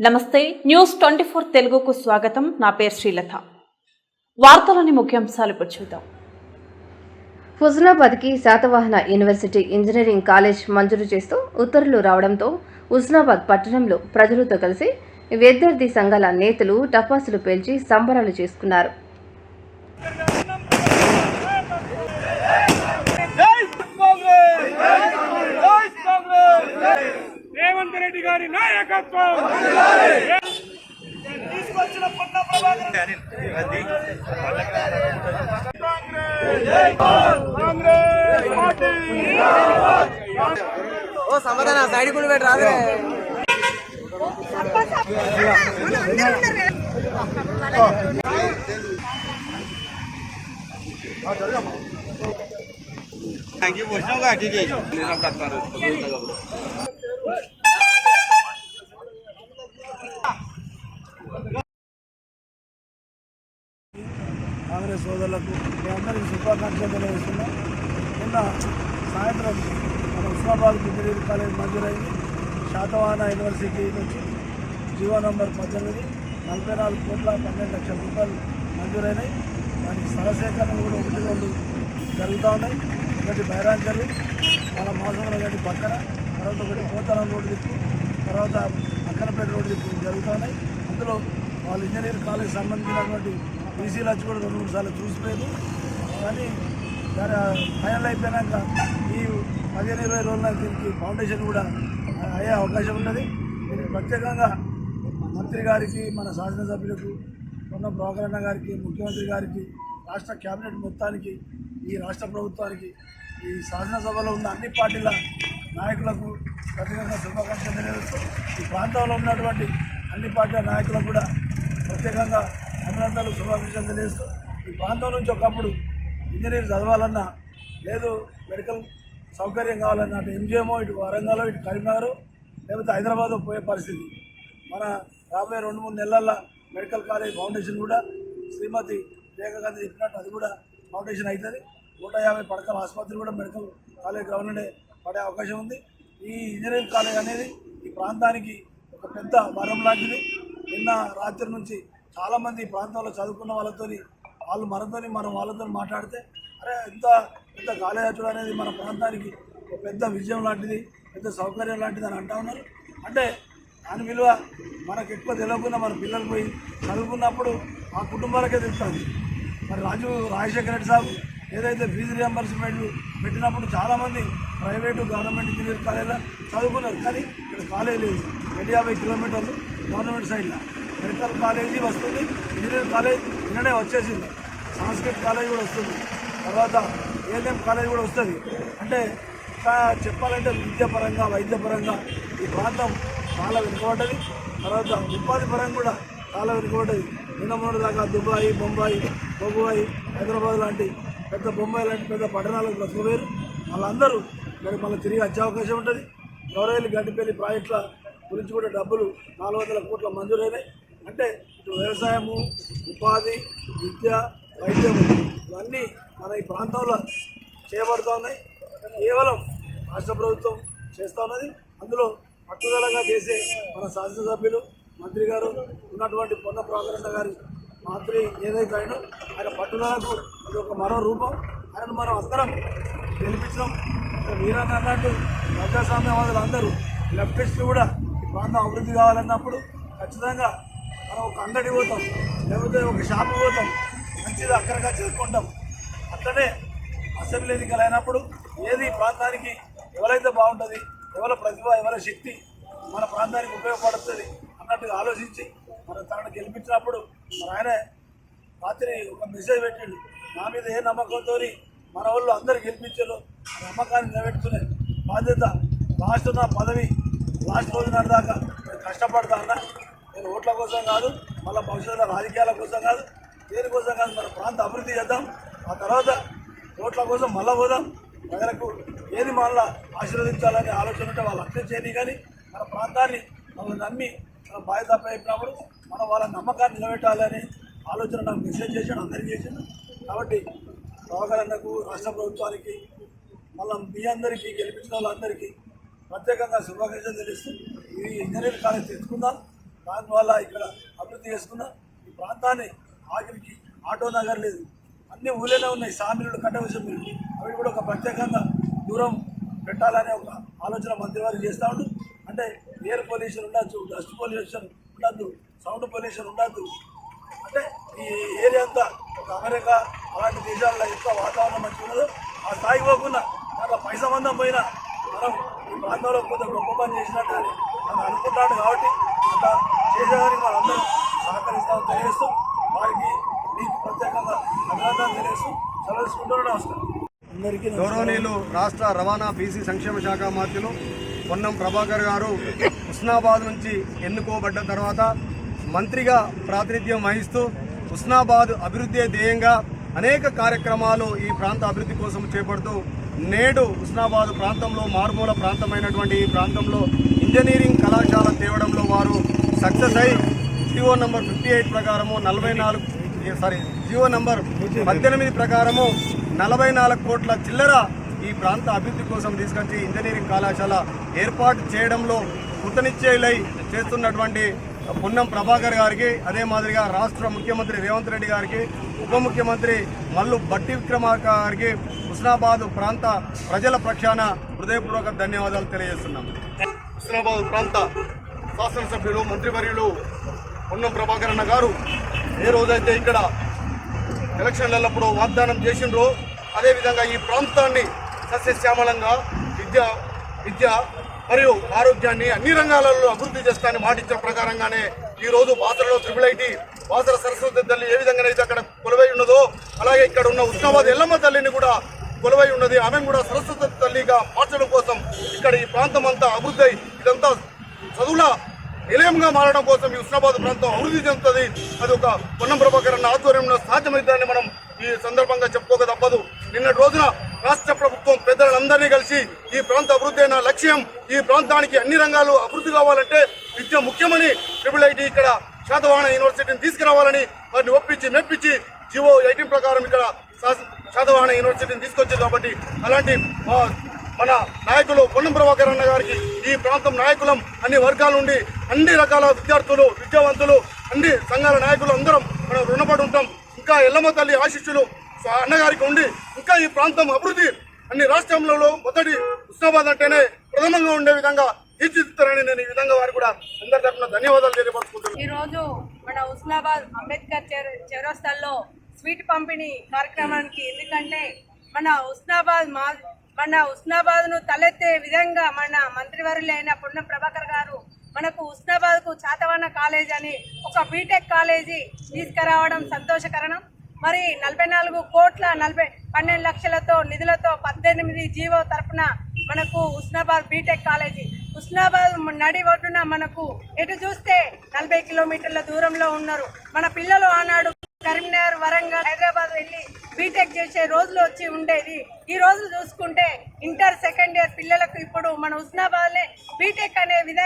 నమస్తే news twenty four తెలుగుకు స్వాగతం. నా పేరు శ్రీలత. వార్తలోని ముఖ్యాంశాలు ఇప్పుడు చూద్దాం. హుజనాబాద్కి శాతవాహన యూనివర్సిటీ ఇంజనీరింగ్ కాలేజ్ మంజూరు చేస్తూ ఉత్తర్వులు రావడంతో హుజనాబాద్ పట్టణంలో ప్రజలతో కలిసి విద్యార్థి సంఘాల నేతలు టపాసులు పేల్చి సంబరాలు చేసుకున్నారు జై కాంగ్రెస్ జై కాంగ్రెస్ రేవంత్ రెడ్డి గారి నాయకత్వం. తీసుకొచ్చిన పొన్న కాంగ్రెస్ పార్టీ ఓ సమాధాన సైడ్ కూడా పెట్టి రాదే కాంగ్రెస్ సోదరులకు మీ అందరికీ శుభాకాంక్షలు తెలియజేస్తున్నాం. నిన్న సాయంత్రం మన ఉస్మాబాద్ ఇంజనీరింగ్ కాలేజ్ మంజూరైంది. శాతవాహన యూనివర్సిటీ నుంచి జీవో నంబర్ పద్దెనిమిది నలభై నాలుగు కోట్ల పన్నెండు లక్షల రూపాయలు మంజూరైనాయి. దానికి స్థలసేకరణ కూడా ఒకటి రెండు జరుగుతూ ఉన్నాయి. ఒకటి బైరాంచలు మన మాసంలో గడి పక్కన తర్వాత ఒకటి పోతారం రోడ్డు దిక్కు తర్వాత అక్కనపేట రోడ్డు దిక్కు జరుగుతూ ఉన్నాయి. అందులో వాళ్ళ ఇంజనీరింగ్ కాలేజ్ సంబంధించినటువంటి బీసీలు వచ్చి కూడా రెండు మూడు సార్లు చూసిపోయారు కానీ దాని ఫైనల్ అయిపోయాక ఈ పదిహేను ఇరవై రోజుల దీనికి ఫౌండేషన్ కూడా అయ్యే అవకాశం ఉన్నది. దీనికి ప్రత్యేకంగా మంత్రి గారికి మన శాసనసభ్యులకు ఉన్న బ్రోకరన్న గారికి ముఖ్యమంత్రి గారికి రాష్ట్ర కేబినెట్ మొత్తానికి ఈ రాష్ట్ర ప్రభుత్వానికి ఈ శాసనసభలో ఉన్న అన్ని పార్టీల నాయకులకు ప్రత్యేకంగా శుభాకాంక్షలు తెలియజేస్తూ ఈ ప్రాంతంలో ఉన్నటువంటి అన్ని పార్టీల నాయకులకు కూడా ప్రత్యేకంగా అభినందనలు శుభాకాంక్షలు తెలియజేస్తూ ఈ ప్రాంతం నుంచి ఒకప్పుడు ఇంజనీర్ చదవాలన్నా లేదు మెడికల్ సౌకర్యం కావాలన్నా అటు ఎంజిఎమో ఇటు వరంగల్ ఇటు కరీంనగర్ లేకపోతే హైదరాబాద్ పోయే పరిస్థితి. మన రాబోయే రెండు మూడు నెలల్లో మెడికల్ కాలేజ్ ఫౌండేషన్ కూడా శ్రీమతి వివేకాగాంధీ చెప్పినట్టు అది కూడా ఫౌండేషన్ అవుతుంది. నూట యాభై పడకల ఆసుపత్రి కూడా మెడికల్ కాలేజ్ గ్రౌండ్లోనే పడే అవకాశం ఉంది. ఈ ఇంజనీరింగ్ కాలేజ్ అనేది ఈ ప్రాంతానికి ఒక పెద్ద వరం లాంటిది. నిన్న రాత్రి నుంచి చాలామంది ఈ ప్రాంతంలో చదువుకున్న వాళ్ళతోని వాళ్ళు మనతోని మనం వాళ్ళతో మాట్లాడితే అరే ఎంత పెద్ద కాలేజ్ అనేది మన ప్రాంతానికి ఒక పెద్ద విజయం లాంటిది పెద్ద సౌకర్యం లాంటిది అని అంటా ఉన్నారు. అంటే దాని విలువ మనకు ఎక్కువ తెలియకుండా మన పిల్లలు పోయి చదువుకున్నప్పుడు ఆ కుటుంబాలకే తెలుస్తుంది. మరి రాజు రాజశేఖర రెడ్డి సాబ్ ఏదైతే ఫీజు రియంబర్స్మెంట్ పెట్టినప్పుడు చాలామంది ప్రైవేటు గవర్నమెంట్ ఇంజనీర్ కాలేజీలో చదువుకున్నారు. కానీ ఇక్కడ కాలేజ్ లేదు. రెండు యాభై కిలోమీటర్లు గవర్నమెంట్ సైడ్లో. మెడికల్ కాలేజీ వస్తుంది ఇంజనీరింగ్ కాలేజ్ నిన్ననే వచ్చేసింది. సంస్కృత్ కాలేజ్ కూడా వస్తుంది. తర్వాత ఏఎన్ఎం కాలేజ్ కూడా వస్తుంది. అంటే ఇంకా చెప్పాలంటే విద్యాపరంగా వైద్యపరంగా ఈ ప్రాంతం చాలా వెనుకబడ్డది. తర్వాత ఉపాధి పరంగా కూడా చాలా వెనుకబడ్డది. నిన్న మొన్నటి దాకా దుబాయ్ బొంబాయి బొబాయి హైదరాబాద్ లాంటి పెద్ద బొంబాయి లాంటి పెద్ద పట్టణాలకు బ్రతకలేరు వాళ్ళందరూ మరి మళ్ళీ తిరిగి వచ్చే అవకాశం ఉంటుంది. గౌరవేలు గడ్డిపల్లి ప్రాజెక్టుల గురించి కూడా డబ్బులు నాలుగు వందల కోట్ల మంజూరైనాయి. అంటే ఇటు వ్యవసాయము ఉపాధి విద్య వైద్యం ఇవన్నీ మన ఈ ప్రాంతంలో చేయబడుతూ ఉన్నాయి కేవలం రాష్ట్ర ప్రభుత్వం చేస్తూ ఉన్నది అందులో పట్టుదలగా చేసే మన శాసనసభ్యులు మంత్రి గారు ఉన్నటువంటి పొన్న ప్రాధాన్యత గారి మంత్రి ఏదైతే అయినో ఆయన పట్టుదలకు ఇది ఒక మరో రూపం. ఆయన మనం అందరం గెలిపించడం వీరన్న అన్నట్టు ప్రజాస్వామ్యవాదులు అందరూ లెఫ్టిస్టులు కూడా ఈ ప్రాంతం అభివృద్ధి కావాలన్నప్పుడు ఖచ్చితంగా ఒక అంగడి పోతాం లేకపోతే ఒక షాపు పోతాం మంచిది అక్కడగా చేసుకుంటాం అట్లనే అసెంబ్లీ ఎన్నికలు అయినప్పుడు ఏది ప్రాంతానికి ఎవరైతే బాగుంటుంది ఎవరి ప్రతిభ ఎవరి శక్తి మన ప్రాంతానికి ఉపయోగపడుతుంది అన్నట్టుగా ఆలోచించి మన తనను గెలిపించినప్పుడు మన ఆయన రాత్రి ఒక మెసేజ్ పెట్టిండు. నా మీద ఏ నమ్మకంతో మన వాళ్ళు అందరు గెలిపించారు ఆ నమ్మకాన్ని నిలబెట్టుకునే బాధ్యత లాస్ట్ నా పదవి లాస్ట్ రోజు నాటి దాకా నేను కష్టపడతా అన్న. నేను ఓట్ల కోసం కాదు మళ్ళీ భవిష్యత్తులో రాజకీయాల కోసం కాదు దేనికోసం కాదు మన ప్రాంత అభివృద్ధి చేద్దాం. ఆ తర్వాత ఓట్ల కోసం మళ్ళా పోదాం. ప్రజలకు ఏది మళ్ళా ఆశీర్వదించాలని ఆలోచన ఉంటే వాళ్ళు అర్థం చేయని కానీ మన ప్రాంతాన్ని మనం నమ్మి మన బాధ్యత అప్పయినప్పుడు మనం వాళ్ళ నమ్మకాన్ని నిలబెట్టాలని ఆలోచన నాకు మెసేజ్ చేశాను అందరికీ చేసాను కాబట్టి ప్రభాకర్ రాష్ట్ర ప్రభుత్వానికి మళ్ళీ మీ అందరికీ గెలిపించిన వాళ్ళందరికీ ప్రత్యేకంగా శుభాకాంక్షలు తెలుస్తూ ఈ ఇంజనీరింగ్ కాలేజ్ తెచ్చుకుందాం. దానివల్ల ఇక్కడ అభివృద్ధి చేసుకున్న ఈ ప్రాంతాన్ని ఆఖరికి ఆటో నగర్ లేదు. అన్ని ఊళ్ళోనే ఉన్నాయి. సామిలు కట్టవలసిన అవి కూడా ఒక ప్రత్యేకంగా దూరం పెట్టాలనే ఒక ఆలోచన మంత్రి వారు చేస్తూ ఉండు. అంటే ఎయిర్ పొల్యూషన్ ఉండొచ్చు డస్ట్ పొల్యూషన్ ఉండద్దు సౌండ్ పొల్యూషన్ ఉండద్దు. అంటే ఈ ఏరియా అంతా ఒక అమెరికా అలాంటి దేశాల్లో ఎంత వాతావరణం మంచిగా ఉన్నదో ఆ స్థాయికి పోకుండా దాంట్లో పై సంబంధం పోయినా మనం ఈ ప్రాంతంలో కొంత గొప్ప పని చేసినట్టు అని అనుకుంటాడు కాబట్టి అట్లా చేసేదానికి వాళ్ళందరూ సహకరిస్తామని తెలియజేస్తూ వారికి మీకు ప్రత్యేకంగా అభినందనలు తెలియజేస్తూ సెలవుకుంటున్నాను నమస్కారం. అందరికీ గౌరవనీయులు రాష్ట్ర రవాణా బీసీ సంక్షేమ శాఖ మంత్రులు పొన్నం ప్రభాకర్ గారు హుస్నాబాద్ నుంచి ఎన్నుకోబడ్డ తర్వాత మంత్రిగా ప్రాతినిధ్యం వహిస్తూ హుస్నాబాద్ అభివృద్ధి ధ్యేయంగా అనేక కార్యక్రమాలు ఈ ప్రాంత అభివృద్ధి కోసం చేపడుతూ నేడు హుస్నాబాద్ ప్రాంతంలో మారుమూల ప్రాంతమైనటువంటి ఈ ప్రాంతంలో ఇంజనీరింగ్ కళాశాల తేవడంలో వారు సక్సెస్ అయి జియో నంబర్ ఫిఫ్టీ ఎయిట్ ప్రకారము నలభై నాలుగు సారీ జియో నంబర్ పద్దెనిమిది ప్రకారము నలభై నాలుగు కోట్ల చిల్లర ఈ ప్రాంత అభివృద్ధి కోసం తీసుకొచ్చి ఇంజనీరింగ్ కళాశాల ఏర్పాటు చేయడంలో కృతనిశ్చయులై చేస్తున్నటువంటి పొన్నం ప్రభాకర్ గారికి అదే మాదిరిగా రాష్ట్ర ముఖ్యమంత్రి రేవంత్ రెడ్డి గారికి ఉప ముఖ్యమంత్రి మల్లు బట్టి విక్రమార్క గారికి హుస్నాబాద్ ప్రాంత ప్రజల పక్షాన హృదయపూర్వక ధన్యవాదాలు తెలియజేస్తున్నాం హుస్నాబాద్ ప్రాంత శాసనసభ్యులు మంత్రివర్యులు పొన్నం ప్రభాకర్ అన్న గారు ఏ రోజైతే ఇక్కడ ఎలక్షన్లప్పుడు వాగ్దానం చేసిండ్రో అదేవిధంగా ఈ ప్రాంతాన్ని సస్యశ్యామలంగా విద్య విద్య మరియు ఆరోగ్యాన్ని అన్ని రంగాలలో అభివృద్ధి చేస్తానని మాటిచ్చిన ప్రకారంగానే ఈ రోజు బాసరలో త్రిపుల్ ఐటీ బాసర సరస్వతి తల్లి ఏ విధంగా అయితే అక్కడ కొలువై ఉన్నదో అలాగే ఇక్కడ ఉన్న ఉస్మాబాద్ ఎల్లమ్మ తల్లిని కూడా కొలువై ఉన్నది. ఆమెను కూడా సరస్వతి తల్లిగా మార్చడం కోసం ఇక్కడ ఈ ప్రాంతం అంతా అభివృద్ధి ఇదంతా చదువుల నిలయంగా మారడం కోసం ఈ ఉస్మాబాద్ ప్రాంతం అభివృద్ధి చెందుతుంది. అది ఒక పొన్నం ప్రభాకర్ అన్న ఆధ్వర్యంలో సాధ్యమైందని మనం ఈ సందర్భంగా చెప్పుకోక తప్పదు. నిన్నటి రోజున రాష్ట్ర ప్రభుత్వం పెద్దలందరినీ కలిసి ఈ ప్రాంత అభివృద్ధి అయిన లక్ష్యం ఈ ప్రాంతానికి అన్ని రంగాలు అభివృద్ధి కావాలంటే విద్య ముఖ్యమని ట్రిపుల్ ఐటీ ఇక్కడ శాతవాహన యూనివర్సిటీని తీసుకురావాలని వారిని ఒప్పించి మెప్పించి జివో ఎయిటీన్ ప్రకారం ఇక్కడ శాతవాహన యూనివర్సిటీని తీసుకొచ్చింది కాబట్టి అలాంటి మన నాయకులు పొన్నం ప్రభాకర్ అన్న గారికి ఈ ప్రాంతం నాయకులం అన్ని వర్గాల నుండి అన్ని రకాల విద్యార్థులు విద్యావంతులు అన్ని సంఘాల నాయకులు అందరం మనం రుణపడి ఉంటాం. ఇంకా ఎల్లమ్మ తల్లి ఆశిష్యులు అన్నగారికి ఉండి ఇంకా ఈ ప్రాంతం అభివృద్ధి అన్ని రాష్ట్రంలో మొదటి ఉస్మాబాద్ అంటేనే ప్రథమంగా ఉండే విధంగా తీర్చిదిద్దుతారని నేను ఈ విధంగా వారు కూడా అందరి తరఫున ధన్యవాదాలు తెలియపరుచుకుంటున్నాను. ఈ రోజు మన హుస్నాబాద్ అంబేద్కర్ చౌర- చౌరస్తాల్లో స్వీట్ పంపిణీ కార్యక్రమానికి ఎందుకంటే మన ఉస్నాబాద్ మా మన ఉస్నాబాద్ను తలెత్తే విధంగా మన మంత్రివర్యులైన పొన్నం ప్రభాకర్ గారు మనకు ఉస్నాబాద్కు చాతవాన కాలేజ్ అని ఒక బీటెక్ కాలేజీ తీసుకురావడం సంతోషకరణం. మరి నలభై నాలుగు కోట్ల నలభై పన్నెండు లక్షలతో నిధులతో పద్దెనిమిది జీవో తరపున మనకు ఉస్నాబాద్ బీటెక్ కాలేజీ. ఉస్నాబాద్ నడి ఒడ్డున మనకు ఎటు చూస్తే నలభై కిలోమీటర్ల దూరంలో ఉన్నారు. మన పిల్లలు ఆనాడు కరీంనగర్ వరంగల్ హైదరాబాద్ వెళ్ళి బీటెక్ చేసే రోజులు వచ్చి ఉండేది. ఈ రోజు చూసుకుంటే ఇంటర్ సెకండ్ ఇయర్ పిల్లలకు ఇప్పుడు మన ఉస్నాబాద్లే బీటెక్ అనే విధంగా